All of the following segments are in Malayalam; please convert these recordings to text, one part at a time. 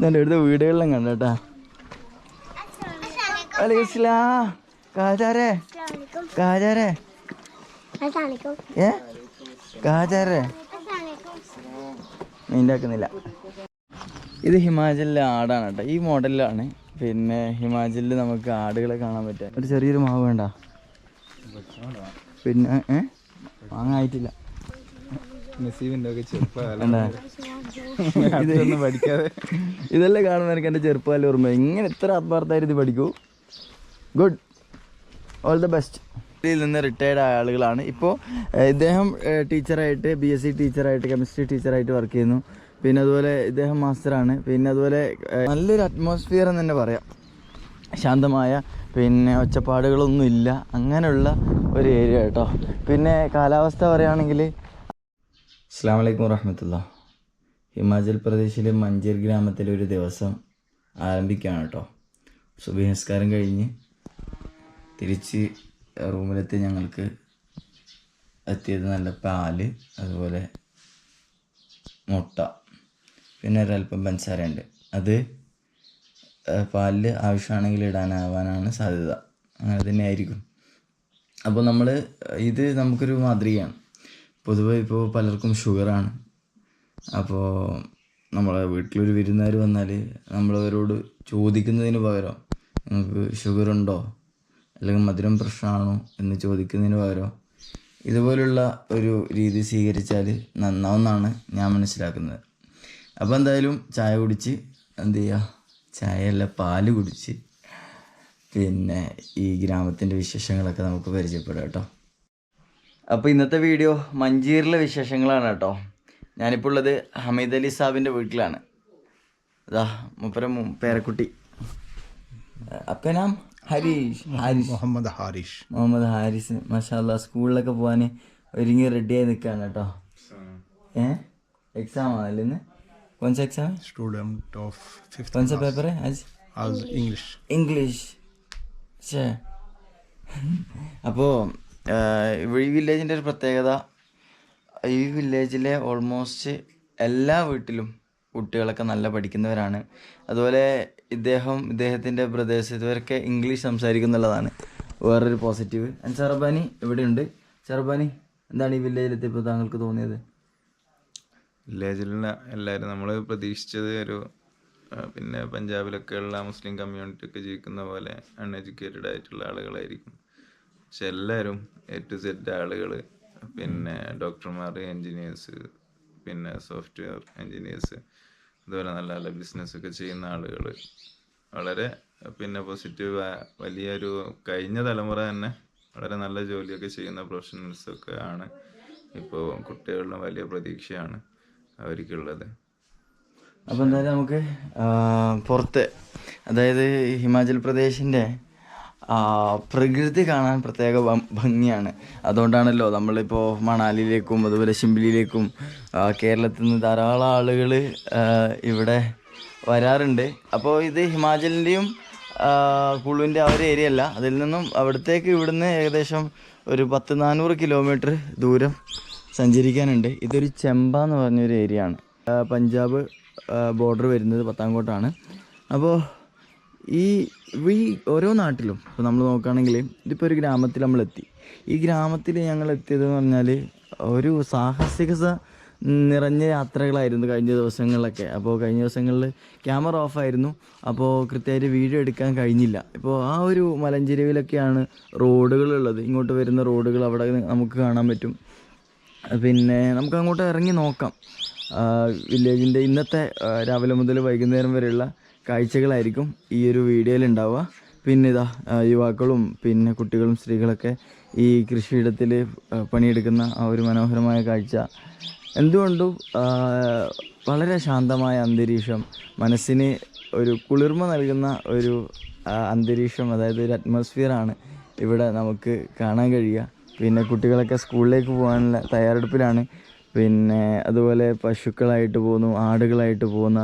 ഞാൻ അടുത്ത് വീടുകളിലും കണ്ടേട്ടാ. അലൈസ്ലാ കാജാരേ കാജാരേ. ഏ? കാജാരേ. നീണ്ടാക്കുന്നില്ല ഇത് ഹിമാചലിലെ ആടാണ് കേട്ടോ. ഈ മോഡലിലാണ്. പിന്നെ ഹിമാചലിൽ നമുക്ക് ആടുകളെ കാണാൻ പറ്റുക. ഒരു ചെറിയൊരു മാവ് വേണ്ട. പിന്നെ ഏ? വാങ്ങായിട്ടില്ല നസീബിന്റെ ഒക്കെ ചെറുപ്പകാലം ഇതൊന്നും പഠിക്കാതെ. ഇതെല്ലാം കാണുന്ന എനിക്ക് എന്റെ ചെറുപ്പകാലം ഓർമ്മ ഇങ്ങനെ ഇത്ര ആത്മാർത്ഥമായിട്ട് ഇത് പഠിക്കൂ? ഗുഡ് ഓൾ ദ ബെസ്റ്റ് ഇതിൽ നിന്ന് റിട്ടയർഡ് ആയ ആളുകളാണ്. ഇപ്പോൾ ഇദ്ദേഹം ടീച്ചറായിട്ട് ബി എസ് സി ടീച്ചറായിട്ട് കെമിസ്ട്രി ടീച്ചറായിട്ട് വർക്ക് ചെയ്യുന്നു. പിന്നെ അതുപോലെ ഇദ്ദേഹം മാസ്റ്ററാണ് പിന്നെ അതുപോലെ നല്ലൊരു അറ്റ്മോസ്ഫിയർ എന്ന് തന്നെ പറയാം. ശാന്തമായ പിന്നെ ഒച്ചപ്പാടുകളൊന്നുമില്ല. അങ്ങനെയുള്ള ഒരു ഏരിയ കേട്ടോ പിന്നെ കാലാവസ്ഥ പറയുകയാണെങ്കിൽ അസ്സാം വലൈക്കും വറഹമത്തുള്ള. ഹിമാചൽ പ്രദേശിലെ മഞ്ചേർ ഗ്രാമത്തിലെ ഒരു ദിവസം ആരംഭിക്കുകയാണ് കേട്ടോ. സുബഹിസ്കാരം കഴിഞ്ഞ് തിരിച്ച് റൂമിലെത്തി ഞങ്ങൾക്ക് എത്തിയത് നല്ല പാൽ അതുപോലെ മുട്ട പിന്നെ ഒരല്പം പഞ്ചസാര ഉണ്ട് അത് പാലിൽ ആവശ്യമാണെങ്കിൽ ഇടാനാവാനാണ് സാധ്യത. അങ്ങനെ തന്നെ ആയിരിക്കും അപ്പോൾ നമ്മൾ ഇത് നമുക്കൊരു മാതൃകയാണ്. പൊതുവെ ഇപ്പോൾ പലർക്കും ഷുഗറാണ് അപ്പോൾ നമ്മളെ വീട്ടിലൊരു വിരുന്നുകാർ വന്നാൽ നമ്മളവരോട് ചോദിക്കുന്നതിന് പകരം നിങ്ങൾക്ക് ഷുഗർ ഉണ്ടോ? അല്ലെങ്കിൽ മധുരം പ്രശ്നമാണോ? എന്ന് ചോദിക്കുന്നതിന് പകരം ഇതുപോലുള്ള ഒരു രീതി സ്വീകരിച്ചാൽ നന്നാവുമെന്നാണ് ഞാൻ മനസ്സിലാക്കുന്നത്. അപ്പോൾ എന്തായാലും ചായ കുടിച്ച് എന്ത് ചെയ്യുക ചായയല്ല പാൽ കുടിച്ച്. പിന്നെ ഈ ഗ്രാമത്തിന്റെ വിശേഷങ്ങളൊക്കെ നമുക്ക് പരിചയപ്പെടാം കേട്ടോ. അപ്പോൾ ഇന്നത്തെ വീഡിയോ മഞ്ചീറിലെ വിശേഷങ്ങളാണ് കേട്ടോ. ഞാനിപ്പോൾ ഉള്ളത് ഹമീദ് അലി സാബിന്റെ വീട്ടിലാണ്. അതാ മുപ്പര പേരക്കുട്ടി. അപ്പനാം ഹരീഷ് ഹാരിഷ്. മുഹമ്മദ് ഹാരിഷ്. മുഹമ്മദ് ഹാരിസ് മഷാല്ല സ്കൂളിലൊക്കെ പോകാൻ ഒരുങ്ങി റെഡിയായി നിൽക്കുകയാണ് കേട്ടോ. ഏ? എക്സാം ആണല്ലേ ഇന്ന്? കൊഞ്ച എക്സാം സ്റ്റുഡന്റ് ഓഫ് ഫിഫ്ത്ത് കൊഞ്ച പേപ്പർ ആജ് ഇംഗ്ലീഷ് ഇംഗ്ലീഷ് അപ്പോൾ ഈ വില്ലേജിന്റെ ഒരു പ്രത്യേകത ഈ വില്ലേജിലെ ഓൾമോസ്റ്റ് എല്ലാ വീട്ടിലും കുട്ടികളൊക്കെ നല്ല പഠിക്കുന്നവരാണ്. അതുപോലെ ഇദ്ദേഹം ഇദ്ദേഹത്തിന്റെ പ്രദേശം ഇതുവരൊക്കെ ഇംഗ്ലീഷ് സംസാരിക്കുന്നുള്ളതാണ്. വേറൊരു പോസിറ്റീവ് ആൻഡ് ചെറുബാനി ഇവിടെയുണ്ട്. ചെറുബാനി എന്താണ് ഈ വില്ലേജിലെത്തിയപ്പോൾ താങ്കൾക്ക് തോന്നിയത്? വില്ലേജിലുള്ള എല്ലാവരും നമ്മൾ പ്രതീക്ഷിച്ചത് ഒരു പിന്നെ പഞ്ചാബിലൊക്കെ ഉള്ള മുസ്ലിം കമ്മ്യൂണിറ്റി ഒക്കെ ജീവിക്കുന്ന പോലെ അൺഎഡ്യൂക്കേറ്റഡ് ആയിട്ടുള്ള ആളുകളായിരിക്കും. പക്ഷെ എല്ലാവരും എ ടു സെഡ് ആളുകൾ പിന്നെ ഡോക്ടർമാർ എൻജിനീയേഴ്സ് പിന്നെ സോഫ്റ്റ്വെയർ എൻജിനീയേഴ്സ് അതുപോലെ നല്ല നല്ല ബിസിനസ് ഒക്കെ ചെയ്യുന്ന ആളുകൾ വളരെ പിന്നെ പോസിറ്റീവ് വലിയൊരു കഴിഞ്ഞ തലമുറ തന്നെ വളരെ നല്ല ജോലിയൊക്കെ ചെയ്യുന്ന പ്രൊഫഷണൽസൊക്കെ ആണ് ഇപ്പോൾ കുട്ടികളിലും വലിയ പ്രതീക്ഷയാണ് അവർക്കുള്ളത്. അപ്പോൾ എന്തായാലും നമുക്ക് പുറത്ത് അതായത് ഹിമാചൽ പ്രദേശിന്റെ പ്രകൃതി കാണാൻ പ്രത്യേക ഭംഗിയാണ്. അതുകൊണ്ടാണല്ലോ നമ്മളിപ്പോൾ മണാലിയിലേക്കും അതുപോലെ ശിംബിലിയിലേക്കും കേരളത്തിൽ നിന്ന് ധാരാളം ആളുകൾ ഇവിടെ വരാറുണ്ട്. അപ്പോൾ ഇത് ഹിമാചലിന്റെയും കുളുവിന്റെ ആ ഒരു ഏരിയ അല്ല. അതിൽ നിന്നും അവിടത്തേക്ക് ഇവിടുന്ന് ഏകദേശം ഒരു പത്ത് നാനൂറ് കിലോമീറ്റർ ദൂരം സഞ്ചരിക്കാനുണ്ട്. ഇതൊരു ചെമ്പ എന്ന് പറഞ്ഞൊരു ഏരിയ ആണ്. പഞ്ചാബ് ബോർഡർ വരുന്നത് പത്താംകോട്ടാണ് അപ്പോൾ ഈ ഈ ഓരോ നാട്ടിലും ഇപ്പോൾ നമ്മൾ നോക്കുകയാണെങ്കിൽ ഇതിപ്പോൾ ഒരു ഗ്രാമത്തിൽ നമ്മളെത്തി. ഈ ഗ്രാമത്തിൽ ഞങ്ങൾ എത്തിയതെന്ന് പറഞ്ഞാൽ ഒരു സാഹസിക നിറഞ്ഞ യാത്രകളായിരുന്നു കഴിഞ്ഞ ദിവസങ്ങളിലൊക്കെ. അപ്പോൾ കഴിഞ്ഞ ദിവസങ്ങളിൽ ക്യാമറ ഓഫായിരുന്നു. അപ്പോൾ കൃത്യമായിട്ട് വീഡിയോ എടുക്കാൻ കഴിഞ്ഞില്ല. ഇപ്പോൾ ആ ഒരു മലഞ്ചെരുവിലൊക്കെയാണ് റോഡുകളുള്ളത്. ഇങ്ങോട്ട് വരുന്ന റോഡുകൾ അവിടെ നമുക്ക് കാണാൻ പറ്റും. പിന്നെ നമുക്ക് അങ്ങോട്ട് ഇറങ്ങി നോക്കാം. വില്ലേജിന്റെ ഇന്നത്തെ രാവിലെ മുതൽ വൈകുന്നേരം വരെയുള്ള കാഴ്ചകളായിരിക്കും ഈ ഒരു വീഡിയോയിൽ ഉണ്ടാവുക. പിന്നെ ഇതാ യുവാക്കളും പിന്നെ കുട്ടികളും സ്ത്രീകളൊക്കെ ഈ കൃഷിയിടത്തിൽ പണിയെടുക്കുന്ന ആ ഒരു മനോഹരമായ കാഴ്ച. എന്തുകൊണ്ടും വളരെ ശാന്തമായ അന്തരീക്ഷം മനസ്സിന് ഒരു കുളിർമ നൽകുന്ന ഒരു അന്തരീക്ഷം അതായത് ഒരു അറ്റ്മോസ്ഫിയറാണ് ഇവിടെ നമുക്ക് കാണാൻ കഴിയുക. പിന്നെ കുട്ടികളൊക്കെ സ്കൂളിലേക്ക് പോകാനുള്ള തയ്യാറെടുപ്പിലാണ്. പിന്നെ അതുപോലെ പശുക്കളായിട്ട് പോകുന്നു ആടുകളായിട്ട് പോകുന്ന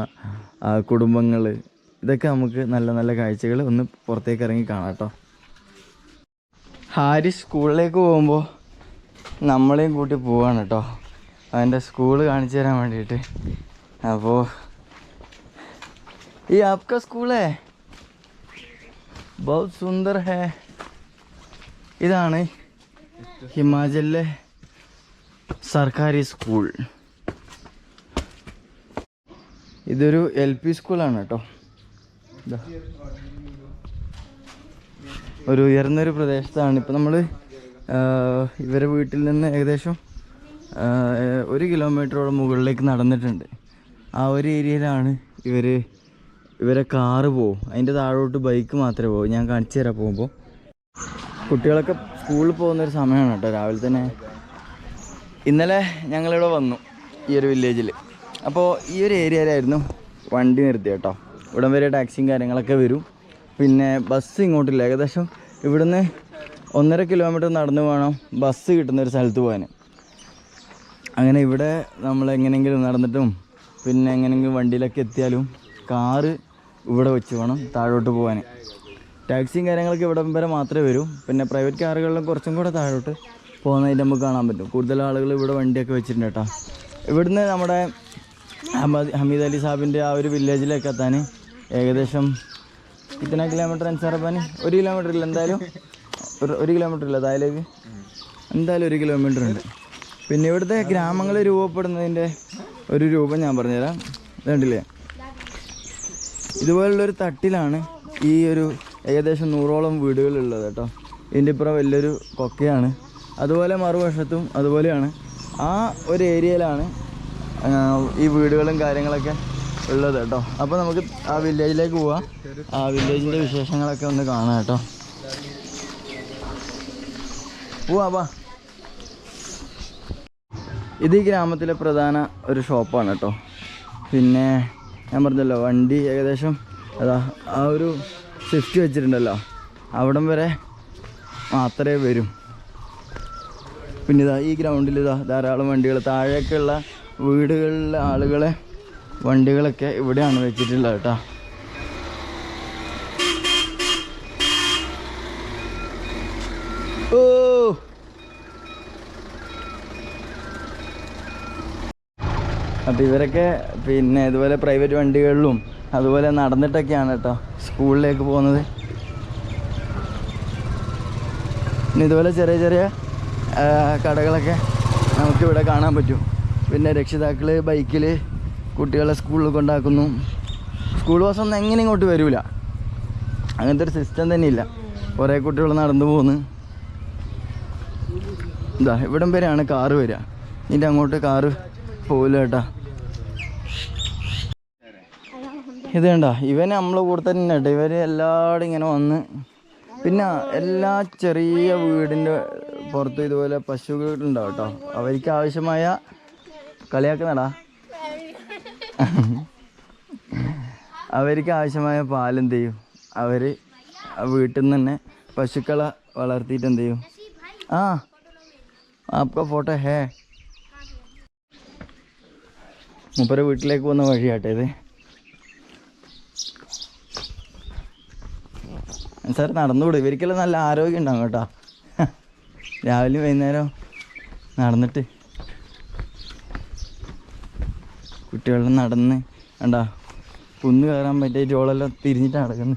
കുടുംബങ്ങൾ ഇതൊക്കെ നമുക്ക് നല്ല നല്ല കാഴ്ചകൾ ഒന്ന് പുറത്തേക്ക് ഇറങ്ങി കാണാം ഹാരി സ്കൂളിലേക്ക് പോകുമ്പോൾ നമ്മളെയും കൂട്ടി പോവാണ് കേട്ടോ. അവന്റെ സ്കൂൾ കാണിച്ചു തരാൻ വേണ്ടിയിട്ട്. അപ്പോൾ ഈ ആപ്ക സ്കൂളേ? ബഹുത് സുന്ദർ ഹേ. ഇതാണ് ഹിമാചലിലെ സർക്കാർ സ്കൂൾ. ഇതൊരു എൽ പി സ്കൂളാണ് കേട്ടോ. ഒരു ഉയർന്നൊരു പ്രദേശത്താണ്. ഇപ്പം നമ്മൾ ഇവരെ വീട്ടിൽ നിന്ന് ഏകദേശം ഒരു കിലോമീറ്ററോളം മുകളിലേക്ക് നടന്നിട്ടുണ്ട്. ആ ഒരു ഏരിയയിലാണ് ഇവർ ഇവരെ കാറ് പോവും. അതിന്റെ താഴോട്ട് ബൈക്ക് മാത്രമേ പോകും ഞാൻ കാണിച്ചു തരാം പോകുമ്പോൾ. കുട്ടികളൊക്കെ സ്കൂളിൽ പോകുന്ന ഒരു സമയമാണ് കേട്ടോ. രാവിലെ തന്നെ ഇന്നലെ ഞങ്ങളിവിടെ വന്നു ഈ ഒരു വില്ലേജിൽ അപ്പോൾ ഈ ഒരു ഏരിയയിലായിരുന്നു വണ്ടി നിർത്തി കേട്ടോ. ഇവിടം വരെ ടാക്സിയും കാര്യങ്ങളൊക്കെ വരും. പിന്നെ ബസ് ഇങ്ങോട്ടില്ല. ഏകദേശം ഇവിടുന്ന് ഒന്നര കിലോമീറ്റർ നടന്നു വേണം ബസ് കിട്ടുന്ന ഒരു സ്ഥലത്ത് പോകാൻ അങ്ങനെ ഇവിടെ നമ്മൾ എങ്ങനെയെങ്കിലും നടന്നിട്ടും പിന്നെ എങ്ങനെയെങ്കിലും വണ്ടിയിലൊക്കെ എത്തിയാലും കാറ് ഇവിടെ വെച്ച് വേണം താഴോട്ട് പോകാൻ ടാക്സിയും കാര്യങ്ങളൊക്കെ ഇവിടം വരെ മാത്രമേ വരൂ. പിന്നെ പ്രൈവറ്റ് കാറുകളിലും കുറച്ചും കൂടെ താഴോട്ട് പോകുന്നതായിട്ട് നമുക്ക് കാണാൻ പറ്റും. കൂടുതൽ ആളുകൾ ഇവിടെ വണ്ടിയൊക്കെ വെച്ചിട്ടുണ്ട് കേട്ടോ. ഇവിടുന്ന് നമ്മുടെ ഹമദ് അലി സാബിന്റെ ആ ഒരു വില്ലേജിലേക്ക് എത്താൻ ഏകദേശം ഇത്തന കിലോമീറ്റർ അനുസരിപ്പാൻ ഒരു കിലോമീറ്റർ ഇല്ല എന്തായാലും ഒരു ഒരു കിലോമീറ്റർ ഇല്ല താഴേക്ക് എന്തായാലും ഒരു കിലോമീറ്റർ ഉണ്ട്. പിന്നെ ഇവിടുത്തെ ഗ്രാമങ്ങൾ രൂപപ്പെടുന്നതിന്റെ ഒരു രൂപം ഞാൻ പറഞ്ഞുതരാം. കണ്ടില്ലേ? ഇതുപോലുള്ളൊരു തട്ടിലാണ് ഈ ഒരു ഏകദേശം നൂറോളം വീടുകളുള്ളത് കേട്ടോ. ഇതിന്റെ ഇപ്പുറം വലിയൊരു കൊക്കയാണ്. അതുപോലെ മറുവശത്തും അതുപോലെയാണ്. ആ ഒരു ഏരിയയിലാണ് ഈ വീടുകളും കാര്യങ്ങളൊക്കെ ഉള്ളത് കേട്ടോ. അപ്പോൾ നമുക്ക് ആ വില്ലേജിലേക്ക് പോവാം. ആ വില്ലേജിന്റെ വിശേഷങ്ങളൊക്കെ ഒന്ന് കാണാം കേട്ടോ. പോവാ ഇത് ഈ ഗ്രാമത്തിലെ പ്രധാന ഒരു ഷോപ്പാണ് കേട്ടോ. പിന്നെ ഞാൻ പറഞ്ഞല്ലോ വണ്ടി ഏകദേശം അതാ ആ ഒരു സ്വിഫ്റ്റ് വെച്ചിട്ടുണ്ടല്ലോ. അവിടം വരെ മാത്രമേ വരും. പിന്നെ ഇതാ ഈ ഗ്രൗണ്ടിൽ ഇതാ ധാരാളം വണ്ടികൾ താഴേക്കുള്ള വീടുകളിലെ ആളുകളെ വണ്ടികളൊക്കെ ഇവിടെയാണ് വെച്ചിട്ടുള്ളത് കേട്ടോ. ഓ. ഇവരൊക്കെ പിന്നെ ഇതുപോലെ പ്രൈവറ്റ് വണ്ടികളിലും അതുപോലെ നടന്നിട്ടൊക്കെയാണ് കേട്ടോ സ്കൂളിലേക്ക് പോകുന്നത്. പിന്നെ ഇതുപോലെ ചെറിയ ചെറിയ കടകളൊക്കെ നമുക്കിവിടെ കാണാൻ പറ്റും. പിന്നെ രക്ഷിതാക്കൾ ബൈക്കിൽ കുട്ടികളെ സ്കൂളിൽ കൊണ്ടാക്കുന്നു. സ്കൂൾ ബസ് ഒന്നും എങ്ങനെ ഇങ്ങോട്ട് വരില്ല അങ്ങനത്തെ ഒരു സിസ്റ്റം തന്നെ ഇല്ല കുറേ കുട്ടികൾ നടന്നു പോകുന്നു ഇതാ ഇവിടം വരെയാണ് കാറ് വരിക. ഇതിന്റെ അങ്ങോട്ട് കാറ് പോകില്ല കേട്ടാ. ഇത് കണ്ട ഇവൻ നമ്മളെ കൂടെ തന്നെ കേട്ടോ ഇവർ എല്ലാവരും ഇങ്ങനെ വന്ന് പിന്നെ എല്ലാ ചെറിയ വീടിന്റെ പുറത്തും ഇതുപോലെ പശുക്കളുണ്ടാവും കേട്ടോ. അവർക്ക് ആവശ്യമായ കളിയാക്കുന്നടാ അവർക്ക് ആവശ്യമായ പാലെന്ത് ചെയ്യും? അവർ വീട്ടിൽ നിന്ന് തന്നെ പശുക്കളെ വളർത്തിയിട്ട് എന്ത് ചെയ്യും? ആ ആപ്ക ഫോട്ടോ ഹേ. മുപ്പര വീട്ടിലേക്ക് പോകുന്ന വഴിയാട്ടെ ഇത്. സാർ നടന്നുകൂടെ ഇവർക്കെല്ലാം നല്ല ആരോഗ്യം ഉണ്ടാകും കേട്ടോ. രാവിലെ വൈകുന്നേരം നടന്നിട്ട് കുട്ടികളെല്ലാം നടന്ന് വേണ്ട കുന്ന് കയറാൻ പറ്റിയ ജോളെല്ലാം തിരിഞ്ഞിട്ട് നടക്കുന്നു.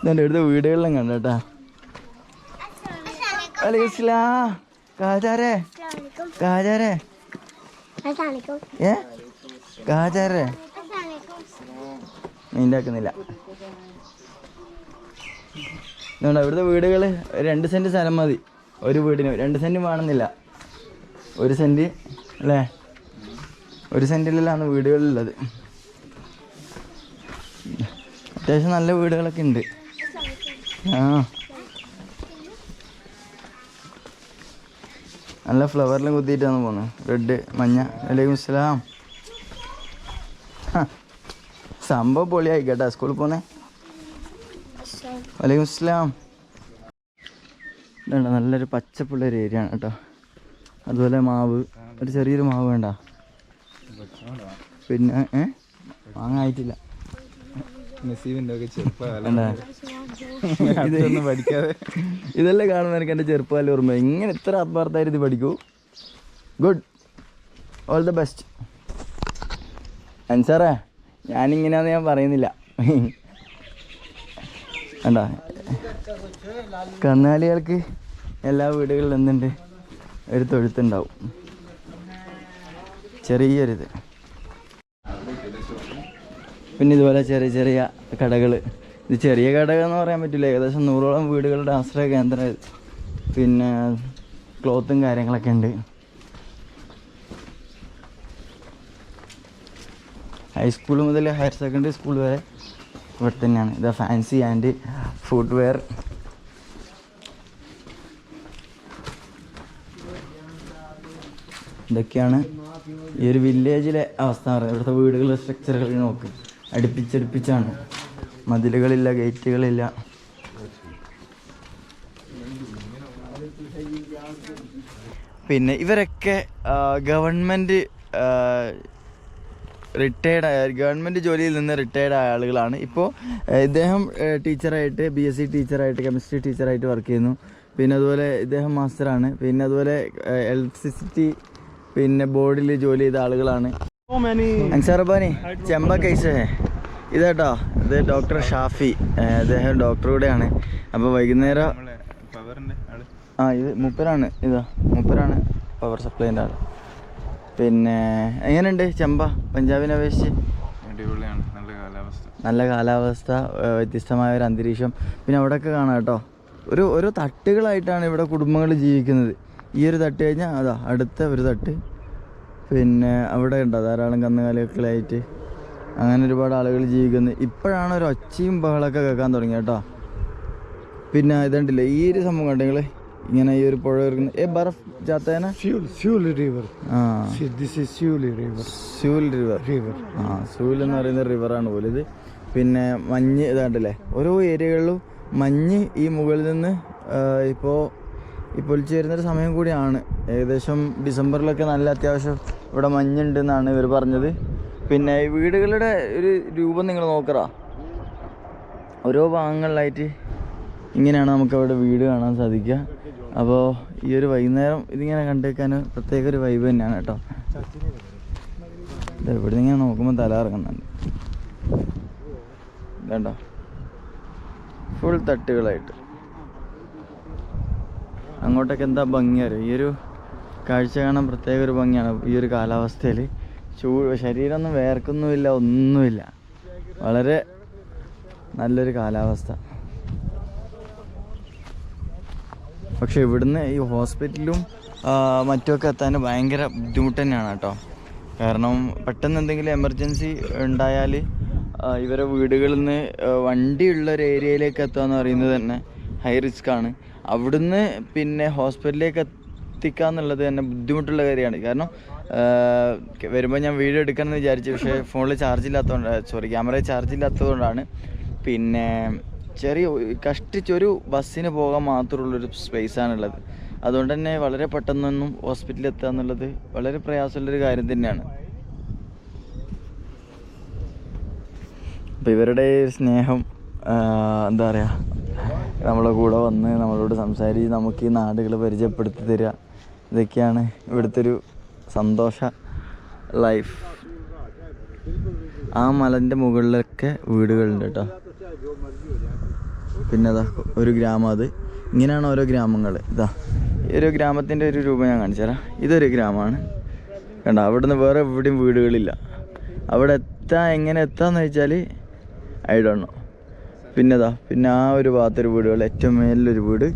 എന്റെ അടുത്ത് വീടുകളിലും കണ്ട കേട്ടാ അലൈസ്ലാ കാജാരേ കാജാരേ ഏ? കാജാരേ മീൻഡാക്കുന്നില്ല ഇതുകൊണ്ട് ഇവിടുത്തെ വീടുകൾ രണ്ട് സെന്റ് സ്ഥലം മതി. ഒരു വീടിന് രണ്ട് സെന്റ് വേണമെന്നില്ല. ഒരു സെന്റ് അല്ലേ? ഒരു സെന്റിലാണ് വീടുകളുള്ളത് അത്യാവശ്യം നല്ല വീടുകളൊക്കെ ഉണ്ട്. ആ. നല്ല ഫ്ലവറിലും കുത്തിയിട്ടാണ് പോകുന്നത് റെഡ് മഞ്ഞ. വലൈക്കും ഇസ്ലാം സംഭവം പൊളിയായി കേട്ടാ സ്കൂളിൽ പോന്നെ? വലൈക്കും സ്ലാം ഇതുണ്ട് നല്ലൊരു പച്ചപ്പുള്ള ഒരു ഏരിയ ആണ് കേട്ടോ. അതുപോലെ മാവ് ഒരു ചെറിയൊരു മാവ് വേണ്ട. പിന്നെ ഏ? മാങ്ങായിട്ടില്ല ഇതല്ലേ കാണുമ്പോൾ എനിക്ക് എന്റെ ചെറുപ്പകാലം ഓർമ്മ. ഇങ്ങനെ ഇത്ര ആത്മാർത്ഥമായിട്ട് ഇത് പഠിക്കൂ. ഗുഡ് ഓൾ ദ ബെസ്റ്റ് അൻസാറേ ഞാനിങ്ങനെയാന്ന് ഞാൻ പറയുന്നില്ല. കണ്ട കന്നാലികൾക്ക് എല്ലാ വീടുകളിലും എന്തുണ്ട് ഒരു തൊഴുത്തുണ്ടാവും. ചെറിയൊരിത്. പിന്നെ ഇതുപോലെ ചെറിയ ചെറിയ കടകൾ ഇത് ചെറിയ കടകൾ എന്ന് പറയാൻ പറ്റില്ല. ഏകദേശം നൂറോളം വീടുകളുടെ ആശ്രയ കേന്ദ്രം പിന്നെ ക്ലോത്തും കാര്യങ്ങളൊക്കെ ഉണ്ട്. ഹൈസ്കൂൾ മുതൽ ഹയർ സെക്കൻഡറി സ്കൂൾ വരെ ഇവിടെ തന്നെയാണ് ഇത് ഫാൻസി ആൻഡ് ഫുഡ് വെയർ ഇതൊക്കെയാണ് ഈ ഒരു വില്ലേജിലെ അവസ്ഥ പറയുന്നത്. ഇവിടുത്തെ വീടുകളുടെ സ്ട്രക്ചറുകൾ നോക്ക്. അടുപ്പിച്ചടുപ്പിച്ചാണ്. മതിലുകളില്ല ഗേറ്റുകളില്ല. പിന്നെ ഇവരൊക്കെ ഗവൺമെന്റ് റിട്ടയർഡ് ആയ ഗവൺമെന്റ് ജോലിയിൽ നിന്ന് റിട്ടയർഡ് ആയ ആളുകളാണ്. ഇപ്പോൾ ഇദ്ദേഹം ടീച്ചറായിട്ട് ബി എസ് സി ടീച്ചറായിട്ട് കെമിസ്ട്രി ടീച്ചറായിട്ട് വർക്ക് ചെയ്യുന്നു. പിന്നെ അതുപോലെ ഇദ്ദേഹം മാസ്റ്ററാണ് പിന്നെ അതുപോലെ ഇലക്ട്രിസിറ്റി പിന്നെ ബോർഡിൽ ജോലി ചെയ്ത ആളുകളാണ്. അൻസാറബാനി ചെമ്പ കൈസേ ഇതേട്ടോ ഇത് ഡോക്ടർ ഷാഫി. അദ്ദേഹം ഡോക്ടർ കൂടെയാണ്. അപ്പോൾ വൈകുന്നേരം ആ ഇത് മുപ്പരാണ്. ഇതാ മുപ്പരാണ് പവർ സപ്ലൈന്റെ ആൾ പിന്നെ എങ്ങനെയുണ്ട് ചെമ്പ? പഞ്ചാബിനെ അപേക്ഷിച്ച്? അടിപൊളിയാണ്. നല്ല കാലാവസ്ഥ. നല്ല കാലാവസ്ഥ വ്യത്യസ്തമായ ഒരു അന്തരീക്ഷം. പിന്നെ അവിടെയൊക്കെ കാണാം കേട്ടോ. ഒരു ഓരോ തട്ടുകളായിട്ടാണ് ഇവിടെ കുടുംബങ്ങൾ ജീവിക്കുന്നത്. ഈ ഒരു തട്ട് കഴിഞ്ഞാൽ അതാ അടുത്ത ഒരു തട്ട്. പിന്നെ അവിടെ ഉണ്ടോ ധാരാളം കന്നുകാലികളായിട്ട് അങ്ങനെ ഒരുപാട് ആളുകൾ ജീവിക്കുന്നത് ഇപ്പോഴാണ് ഒരു ഒച്ചയും ബഹളമൊക്കെ കേൾക്കാൻ തുടങ്ങിയ കേട്ടോ. പിന്നെ ഇതുണ്ടല്ലേ ഈ ഒരു സംഭവം കണ്ടെങ്കിൽ ഇങ്ങനെ ഈ ഒരു പുഴ ഏ ബർഫ് ജാത്തേന. ആ. See, this is Seul River. Seoul river river ആ സൂൽ എന്ന് പറയുന്ന റിവറാണ് പോലെ ഇത്. പിന്നെ മഞ്ഞ് ഇതാണ്ടല്ലേ? ഓരോ ഏരിയകളിലും മഞ്ഞ് ഈ മുകളിൽ നിന്ന് ഇപ്പോൾ ഇപ്പോൾ ചേരുന്നൊരു സമയം കൂടിയാണ്. ഏകദേശം ഡിസംബറിലൊക്കെ നല്ല അത്യാവശ്യം ഇവിടെ മഞ്ഞുണ്ടെന്നാണ് ഇവർ പറഞ്ഞത്. പിന്നെ ഈ വീടുകളുടെ ഒരു രൂപം നിങ്ങൾ നോക്കറാ. ഓരോ ഭാഗങ്ങളിലായിട്ട് ഇങ്ങനെയാണ് നമുക്ക് അവിടെ വീട് കാണാൻ സാധിക്കുക. അപ്പോൾ ഈ ഒരു വൈകുന്നേരം ഇതിങ്ങനെ കണ്ടേക്കാൻ പ്രത്യേക ഒരു വൈബ് തന്നെയാണ് കേട്ടോ. ഇത് ഇവിടെ ഇങ്ങനെ നോക്കുമ്പോൾ തല ഇറങ്ങുന്നുണ്ട് ഇതേണ്ട? ഫുൾ തട്ടുകളായിട്ട്. അങ്ങോട്ടൊക്കെ എന്താ ഭംഗിയറിയോ ഈ ഒരു കാഴ്ച കാണാൻ പ്രത്യേക ഒരു ഭംഗിയാണ് ഈ ഒരു കാലാവസ്ഥയിൽ ചൂ ശരീരമൊന്നും വേർക്കൊന്നുമില്ല ഒന്നുമില്ല. വളരെ നല്ലൊരു കാലാവസ്ഥ. പക്ഷെ ഇവിടുന്ന് ഈ ഹോസ്പിറ്റലും മറ്റുമൊക്കെ എത്താൻ ഭയങ്കര ബുദ്ധിമുട്ട് തന്നെയാണ് കേട്ടോ. കാരണം പെട്ടെന്ന് എന്തെങ്കിലും എമർജൻസി ഉണ്ടായാൽ ഇവരെ വീടുകളിൽ നിന്ന് വണ്ടിയുള്ള ഒരു ഏരിയയിലേക്ക് എത്തുക എന്ന് പറയുന്നത് തന്നെ ഹൈ റിസ്ക് ആണ്. അവിടുന്ന് പിന്നെ ഹോസ്പിറ്റലിലേക്ക് എത്തിക്കുക എന്നുള്ളത് തന്നെ ബുദ്ധിമുട്ടുള്ള കാര്യമാണ്. കാരണം വരുമ്പോൾ ഞാൻ വീഡിയോ എടുക്കണമെന്ന് വിചാരിച്ചു. പക്ഷേ ഫോണിൽ ചാർജ് ഇല്ലാത്തതുകൊണ്ട് സോറി ക്യാമറയിൽ ചാർജ് ഇല്ലാത്തതുകൊണ്ടാണ്. പിന്നെ ചെറിയ കഷ്ടിച്ചൊരു ബസ്സിന് പോകാൻ മാത്രമുള്ളൊരു സ്പേസാണുള്ളത്. അതുകൊണ്ട് തന്നെ വളരെ പെട്ടെന്നൊന്നും ഹോസ്പിറ്റലിൽ എത്തുക എന്നുള്ളത് വളരെ പ്രയാസമുള്ളൊരു കാര്യം തന്നെയാണ്. അപ്പോൾ ഇവരുടെ സ്നേഹം എന്താ പറയുക നമ്മളെ കൂടെ വന്ന് നമ്മളോട് സംസാരിച്ച് നമുക്ക് ഈ നാടുകൾ പരിചയപ്പെടുത്തി തരിക. ഇതൊക്കെയാണ് ഇവിടുത്തെ ഒരു സന്തോഷ ലൈഫ്. ആ മലന്റെ മുകളിലൊക്കെ വീടുകളുണ്ട് കേട്ടോ. പിന്നെ അതാ ഒരു ഗ്രാമം അത്. ഇങ്ങനെയാണ് ഓരോ ഗ്രാമങ്ങൾ ഇതാ ഈ ഒരു ഗ്രാമത്തിന്റെ ഒരു രൂപം ഞാൻ കാണിച്ചു തരാം. ഇതൊരു ഗ്രാമമാണ്. കണ്ട അവിടുന്ന് വേറെ എവിടെയും വീടുകളില്ല. അവിടെ എത്താൻ എങ്ങനെ എത്താന്ന് വെച്ചാൽ ഐ ഡോണ്ട് നോ പിന്നെ ഇതാ പിന്നെ ആ ഒരു ഭാഗത്തൊരു വീടുകൾ ഏറ്റവും മേലിലൊരു വീട്.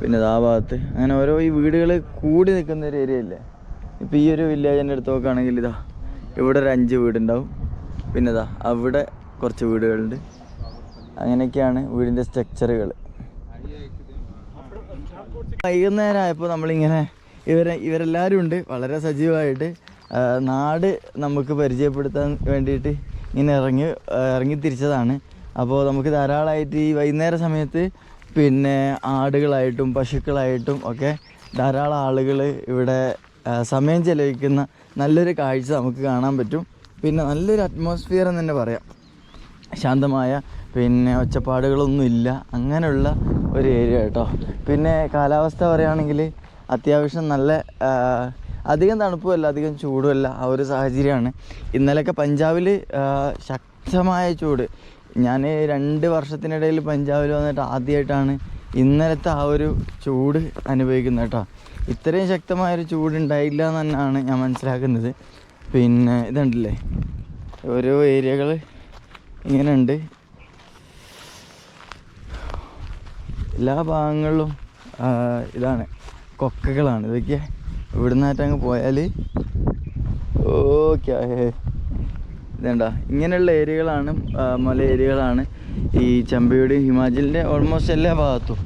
പിന്നെ ആ ഭാഗത്ത് അങ്ങനെ ഓരോ ഈ വീടുകൾ കൂടി നിൽക്കുന്ന ഒരു ഏരിയ ഇല്ലേ ഇപ്പോൾ ഈ ഒരു വില്ലേജിന്റെ അടുത്ത് നോക്കുകയാണെങ്കിൽ ഇതാ ഇവിടെ ഒരു അഞ്ച് വീടുണ്ടാവും. പിന്നെ ഇതാ അവിടെ കുറച്ച് വീടുകളുണ്ട്. അങ്ങനെയൊക്കെയാണ് വീടിന്റെ സ്ട്രക്ചറുകൾ വൈകുന്നേരം ആയപ്പോൾ നമ്മളിങ്ങനെ ഇവരെ ഇവരെല്ലാവരും ഉണ്ട്. വളരെ സജീവമായിട്ട്. നാട് നമുക്ക് പരിചയപ്പെടുത്താൻ വേണ്ടിയിട്ട് ഇങ്ങനെ ഇറങ്ങി ഇറങ്ങി തിരിച്ചതാണ്. അപ്പോൾ നമുക്ക് ധാരാളമായിട്ട് ഈ വൈകുന്നേര സമയത്ത് പിന്നെ ആടുകളായിട്ടും പശുക്കളായിട്ടും ഒക്കെ ധാരാളം ആളുകൾ ഇവിടെ സമയം ചെലവഴിക്കുന്ന നല്ലൊരു കാഴ്ച നമുക്ക് കാണാൻ പറ്റും. പിന്നെ നല്ലൊരു അറ്റ്മോസ്ഫിയർ എന്ന് തന്നെ പറയാം. ശാന്തമായ പിന്നെ ഒച്ചപ്പാടുകളൊന്നുമില്ല. അങ്ങനെയുള്ള ഒരു ഏരിയ കേട്ടോ. പിന്നെ കാലാവസ്ഥ പറയുകയാണെങ്കിൽ അത്യാവശ്യം നല്ല അധികം തണുപ്പുമല്ല അധികം ചൂടുമല്ല ആ ഒരു സാഹചര്യമാണ്. ഇന്നലെയൊക്കെ പഞ്ചാബിൽ ശക്തമായ ചൂട്. ഞാൻ രണ്ട് വർഷത്തിനിടയിൽ പഞ്ചാബിൽ വന്നിട്ട് ആദ്യമായിട്ടാണ് ഇന്നലത്തെ ആ ഒരു ചൂട് അനുഭവിക്കുന്നത് കേട്ടോ. ഇത്രയും ശക്തമായൊരു ചൂട് ഉണ്ടായില്ല എന്ന് തന്നെയാണ് ഞാൻ മനസ്സിലാക്കുന്നത്. പിന്നെ ഇതുണ്ടല്ലേ ഓരോ ഏരിയകൾ ഇങ്ങനെ ഉണ്ട് എല്ലാ ഭാഗങ്ങളിലും ഇതാണ്. കൊക്കകളാണ്. ഇതൊക്കെ ഇവിടുന്നായിട്ട് അങ്ങ് പോയാൽ ഓക്കെ. ഇതേണ്ട. ഇങ്ങനെയുള്ള ഏരിയകളാണ് മല ഏരിയകളാണ് ഈ ചമ്പയുടെയും ഹിമാചലിന്റെ ഓൾമോസ്റ്റ് എല്ലാ ഭാഗത്തും.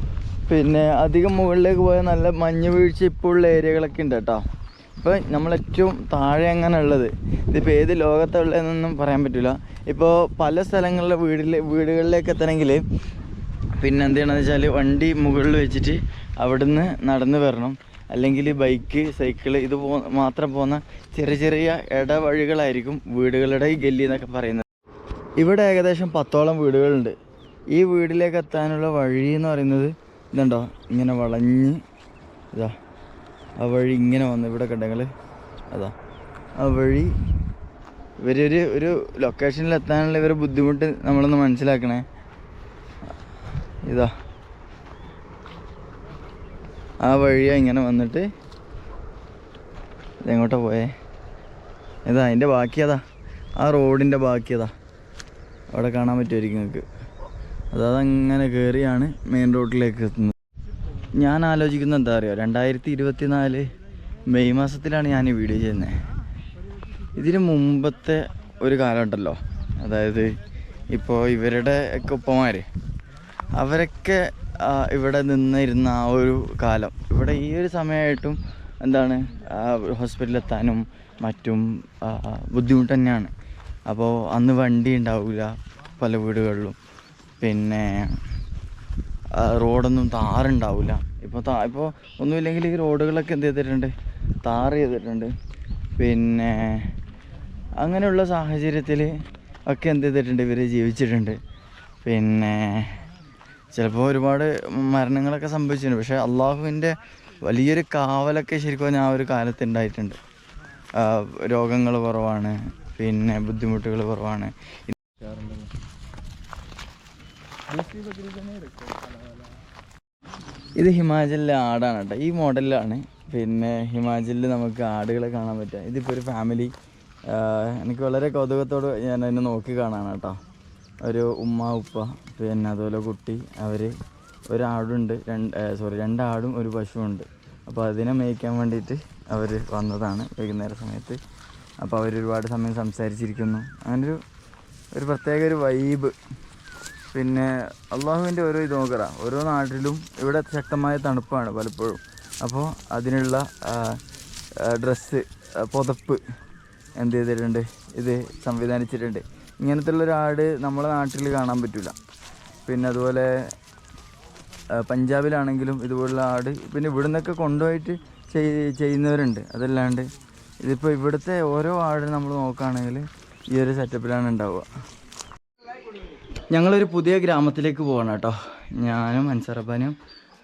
പിന്നെ അധികം മുകളിലേക്ക് പോയാൽ നല്ല മഞ്ഞ് വീഴ്ച ഇപ്പോൾ ഉള്ള ഏരിയകളൊക്കെ ഉണ്ട് കേട്ടോ. ഇപ്പോൾ നമ്മൾ ഏറ്റവും താഴെ അങ്ങനെ ഉള്ളത് ഇതിപ്പോൾ ഏത് ലോകത്തുള്ളതെന്നൊന്നും പറയാൻ പറ്റില്ല ഇപ്പോൾ പല സ്ഥലങ്ങളിലെ വീടിൽ വീടുകളിലേക്ക് എത്തണമെങ്കിൽ പിന്നെ എന്ത് ചെയ്യണമെന്ന് വെച്ചാൽ വണ്ടി മുകളിൽ വെച്ചിട്ട് അവിടുന്ന് നടന്ന് വരണം. അല്ലെങ്കിൽ ബൈക്ക് സൈക്കിൾ ഇത് പോ മാത്രം പോകുന്ന ചെറിയ ചെറിയ ഇടവഴികളായിരിക്കും വീടുകളുടെ ഗല്ലി എന്നൊക്കെ പറയുന്നത്. ഇവിടെ ഏകദേശം പത്തോളം വീടുകളുണ്ട്. ഈ വീട്ടിലേക്ക് എത്താനുള്ള വഴി എന്ന് പറയുന്നത് ഇതുണ്ടോ? ഇങ്ങനെ വളഞ്ഞ് ഇതാ. ആ വഴി ഇങ്ങനെ വന്ന് ഇവിടെ കണ്ടെങ്കിൽ അതാ. ആ വഴി ഇവരൊരു ഒരു ലൊക്കേഷനിൽ എത്താനുള്ള ഇവരെ ബുദ്ധിമുട്ട് നമ്മളൊന്ന് മനസ്സിലാക്കണേ. ഇതാ. ആ വഴിയാ ഇങ്ങനെ വന്നിട്ട് ഇതെങ്ങോട്ടാ പോയേ? ഇതാ അതിന്റെ ബാക്കി അതാ. ആ റോഡിന്റെ ബാക്കി അതാ. അവിടെ കാണാൻ പറ്റുമായിരിക്കും നിങ്ങൾക്ക്. അതാ അതങ്ങനെ കയറിയാണ് മെയിൻ റോഡിലേക്ക് എത്തുന്നത്. ഞാൻ ആലോചിക്കുന്നത് എന്താ പറയുക രണ്ടായിരത്തി ഇരുപത്തി നാല് മെയ് മാസത്തിലാണ് ഞാൻ ഈ വീഡിയോ ചെയ്യുന്നത്. ഇതിന് മുമ്പത്തെ ഒരു കാലമുണ്ടല്ലോ അതായത് ഇപ്പോൾ ഇവരുടെ ഒക്കെ ഉപ്പമാർ അവരൊക്കെ ഇവിടെ നിന്നിരുന്ന ആ ഒരു കാലം. ഇവിടെ ഈ ഒരു സമയമായിട്ടും എന്താണ് ഹോസ്പിറ്റലിൽ എത്താനും മറ്റും ബുദ്ധിമുട്ട് തന്നെയാണ്. അപ്പോൾ അന്ന് വണ്ടി ഉണ്ടാവില്ല പല വീടുകളിലും. പിന്നെ റോഡൊന്നും താറുണ്ടാവില്ല ഇപ്പോൾ താ ഇപ്പോൾ ഒന്നുമില്ലെങ്കിൽ ഈ റോഡുകളൊക്കെ എന്ത് ചെയ്തിട്ടുണ്ട്? താറ് ചെയ്തിട്ടുണ്ട്. പിന്നെ അങ്ങനെയുള്ള സാഹചര്യത്തിൽ ഒക്കെ എന്ത് ചെയ്തിട്ടുണ്ട്? ഇവർ ജീവിച്ചിട്ടുണ്ട്. പിന്നെ ചിലപ്പോൾ ഒരുപാട് മരണങ്ങളൊക്കെ സംഭവിച്ചിട്ടുണ്ട്. പക്ഷേ അള്ളാഹുവിന്റെ വലിയൊരു കാവലൊക്കെ ശരിക്കും ആ ഒരു കാലത്ത് ഉണ്ടായിട്ടുണ്ട്. രോഗങ്ങൾ കുറവാണ്. പിന്നെ ബുദ്ധിമുട്ടുകൾ കുറവാണ്. ഇത് ഹിമാചലിലെ ആടാണ് കേട്ടോ. ഈ മോഡലിലാണ്. പിന്നെ ഹിമാചലിൽ നമുക്ക് ആടുകളെ കാണാൻ പറ്റുക. ഇതിപ്പോൾ ഒരു ഫാമിലി എനിക്ക് വളരെ കൗതുകത്തോട് ഞാൻ അതിനെ നോക്കി കാണാണ് കേട്ടോ. ഒരു ഉമ്മ ഉപ്പ പിന്നെ അതുപോലെ കുട്ടി അവർ ഒരാടുണ്ട്. രണ്ട് സോറി രണ്ടാടും ഒരു പശുവുണ്ട്. അപ്പോൾ അതിനെ മേയ്ക്കാൻ വേണ്ടിയിട്ട് അവർ വന്നതാണ് വൈകുന്നേര സമയത്ത്. അപ്പോൾ അവരൊരുപാട് സമയം സംസാരിച്ചിരിക്കുന്നു. അങ്ങനൊരു ഒരു പ്രത്യേക ഒരു വൈബ് പിന്നെ അള്ളാഹുവിന്റെ ഓരോ ഇത് നോക്കറ ഓരോ നാട്ടിലും ഇവിടെ ശക്തമായ തണുപ്പാണ് പലപ്പോഴും. അപ്പോൾ അതിനുള്ള ഡ്രസ്സ് പുതപ്പ് എന്ത് ചെയ്തിട്ടുണ്ട്? ഇത് സംവിധാനിച്ചിട്ടുണ്ട്. ഇങ്ങനത്തെ ഒരാട് നമ്മളെ നാട്ടിൽ കാണാൻ പറ്റില്ല പിന്നെ അതുപോലെ പഞ്ചാബിലാണെങ്കിലും ഇതുപോലുള്ള ആട് പിന്നെ ഇവിടെ നിന്നൊക്കെ കൊണ്ടുപോയിട്ട് ചെയ്- ചെയ്യുന്നവരുണ്ട്. അതല്ലാണ്ട് ഇതിപ്പോൾ ഇവിടുത്തെ ഓരോ ആട് നമ്മൾ നോക്കുകയാണെങ്കിൽ ഈ ഒരു സെറ്റപ്പിലാണ് ഉണ്ടാവുക. ഞങ്ങളൊരു പുതിയ ഗ്രാമത്തിലേക്ക് പോകണം കേട്ടോ ഞാനും അൻസറബാനും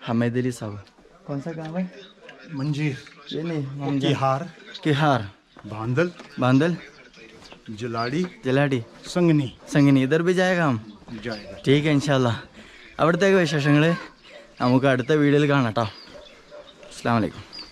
ഹമീദ് അലി സാബ് കോൺസാ ഗ്രാമം मंजीर ये नहीं हम जा- किहार किहार बांदल बांदल जलाड़ी ജലാടി संगनी സംഗിനി ഇതർ ബി ജായകാം जाएगा ടീക്ക് ഇൻഷാല്ല അവിടത്തേക്ക് വിശേഷങ്ങൾ നമുക്ക് അടുത്ത വീഡിയോയിൽ കാണാം കേട്ടോ അസ്സാം വലൈക്കും